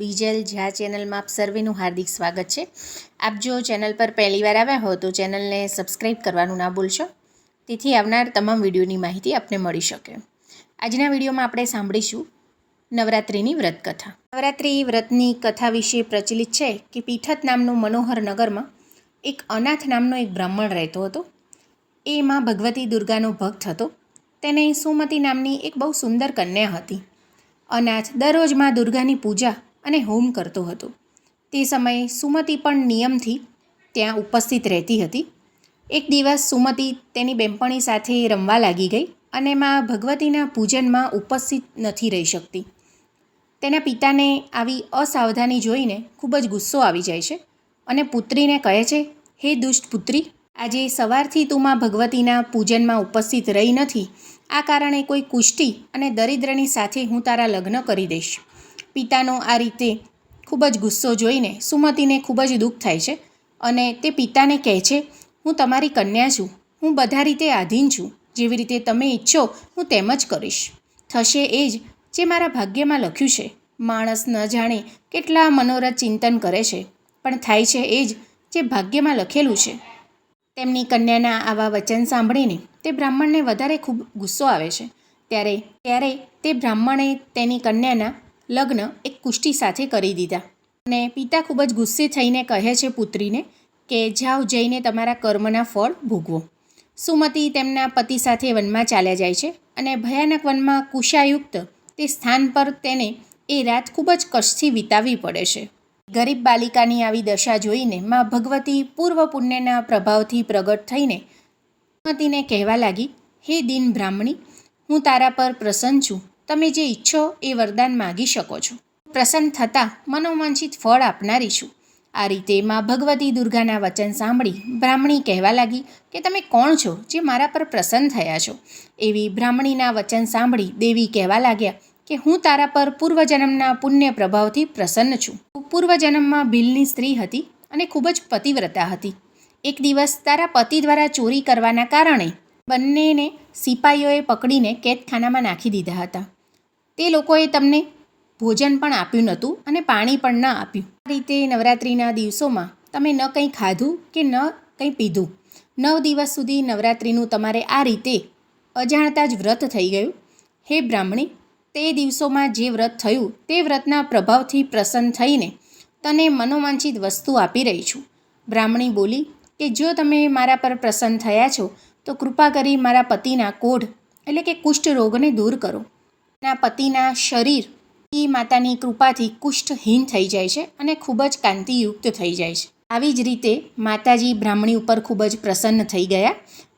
બીજલ ઝા ચેનલમાં આપ સર્વેનું હાર્દિક સ્વાગત છે. આપ જો ચેનલ પર પહેલીવાર આવ્યા હો તો ચેનલને સબસ્ક્રાઈબ કરવાનું ના ભૂલશો. તેથી આવનાર તમામ વિડીયોની માહિતી આપને મળી શકે. આજના વિડીયોમાં આપણે સાંભળીશું નવરાત્રિની વ્રતકથા. નવરાત્રિ વ્રતની કથા વિશે પ્રચલિત છે કે પીઠત નામનું મનોહર નગરમાં એક અનાથ નામનો એક બ્રાહ્મણ રહેતો હતો. એ માં ભગવતી દુર્ગાનો ભક્ત હતો. તેને સુમતી નામની એક બહુ સુંદર કન્યા હતી. અનાથ દરરોજમાં દુર્ગાની પૂજા અને હોમ કરતો હતો. તે સમયે સુમતી પણ નિયમથી ત્યાં ઉપસ્થિત રહેતી હતી. એક દિવસ સુમતી તેની બેનપણી સાથે રમવા લાગી ગઈ અને માં ભગવતીના પૂજનમાં ઉપસ્થિત નથી રહી શકતી. તેના પિતાને આવી અસાવધાની જોઈને ખૂબ જ ગુસ્સો આવી જાય છે અને પુત્રીને કહે છે, હે દુષ્ટ પુત્રી, આજે સવારથી તું માં ભગવતીના પૂજનમાં ઉપસ્થિત રહી નથી. આ કારણે કોઈ કુષ્ટી અને દરિદ્રની સાથે હું તારા લગ્ન કરી દઈશ. પિતાનો આ રીતે ખૂબ જ ગુસ્સો જોઈને સુમતીને ખૂબ જ દુઃખ થાય છે અને તે પિતાને કહે છે, હું તમારી કન્યા છું. હું બધા રીતે આધીન છું. જેવી રીતે તમે ઈચ્છો, હું તેમ જ કરીશ. થશે એ જ જે મારા ભાગ્યમાં લખ્યું છે. માણસ ન જાણે કેટલા મનોરથ ચિંતન કરે છે, પણ થાય છે એ જ જે ભાગ્યમાં લખેલું છે. તેમની કન્યાના આવા વચન સાંભળીને તે બ્રાહ્મણને વધારે ખૂબ ગુસ્સો આવે છે. ત્યારે ત્યારે તે બ્રાહ્મણે તેની કન્યાના લગ્ન એક કુષ્ટી સાથે કરી દીધા. અને પિતા ખૂબ જ ગુસ્સે થઈને કહે છે પુત્રીને કે જાઓ જઈને તમારા કર્મના ફળ ભોગવો. સુમતી તેમના પતિ સાથે વનમાં ચાલ્યા જાય છે અને ભયાનક વનમાં કુશાયુક્ત તે સ્થાન પર તેને એ રાત ખૂબ જ કષ્ટથી વિતાવવી પડે છે. ગરીબ બાલિકાની આવી દશા જોઈને મા ભગવતી પૂર્વ પુણ્યના પ્રભાવથી પ્રગટ થઈને સુમતીને કહેવા લાગી, હે દિન બ્રાહ્મણી, હું તારા પર પ્રસન્ન છું. તમે જે ઈચ્છો એ વરદાન માગી શકો છો. પ્રસન્ન થતાં મનોવાંછિત ફળ આપનારી છું આ રીતે માં ભગવતી દુર્ગાના વચન સાંભળી બ્રાહ્મણી કહેવા લાગી કે તમે કોણ છો જે મારા પર પ્રસન્ન થયા છો? એવી બ્રાહ્મણીના વચન સાંભળી દેવી કહેવા લાગ્યા કે હું તારા પર પૂર્વજન્મના પુણ્ય પ્રભાવથી પ્રસન્ન છું. પૂર્વજન્મમાં ભીલની સ્ત્રી હતી અને ખૂબ જ પતિવ્રતા હતી. એક દિવસ તારા પતિ દ્વારા ચોરી કરવાના કારણે બંનેને સિપાહીઓએ પકડીને કેદખાનામાં નાખી દીધા હતા. તે લોકોએ તમને ભોજન પણ આપ્યું નહોતું અને પાણી પણ ન આપ્યું. આ રીતે નવરાત્રિના દિવસોમાં તમે ન કંઈ ખાધું કે ન કંઈ પીધું. નવ દિવસ સુધી નવરાત્રિનું તમારે આ રીતે અજાણતા જ વ્રત થઈ ગયું. હે બ્રાહ્મણી, તે દિવસોમાં જે વ્રત થયું તે વ્રતના પ્રભાવથી પ્રસન્ન થઈને તને મનોવાંછિત વસ્તુ આપી રહી છું. બ્રાહ્મણી બોલી કે જો તમે મારા પર પ્રસન્ન થયા છો તો કૃપા કરી મારા પતિના કોઢ એટલે કે કુષ્ઠ રોગને દૂર કરો. એના પતિના શરીર એ માતાની કૃપાથી કુષ્ઠહીન થઈ જાય છે અને ખૂબ જ કાંતિયુક્ત થઈ જાય છે. આવી જ રીતે માતાજી બ્રાહ્મણી ઉપર ખૂબ જ પ્રસન્ન થઈ ગયા.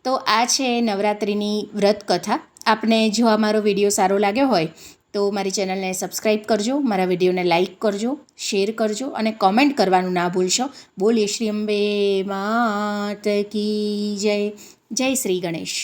તો આ છે નવરાત્રિની વ્રત કથા આપને જો આ મારો વીડિયો સારો લાગ્યો હોય, તો મારી ચેનલને સબસ્ક્રાઈબ કરજો, મારા વિડીયોને લાઇક કરજો, શેર કરજો અને કોમેન્ટ કરવાનું ના ભૂલશો. બોલીએ શ્રી અંબે માત કી જય. જય શ્રી ગણેશ.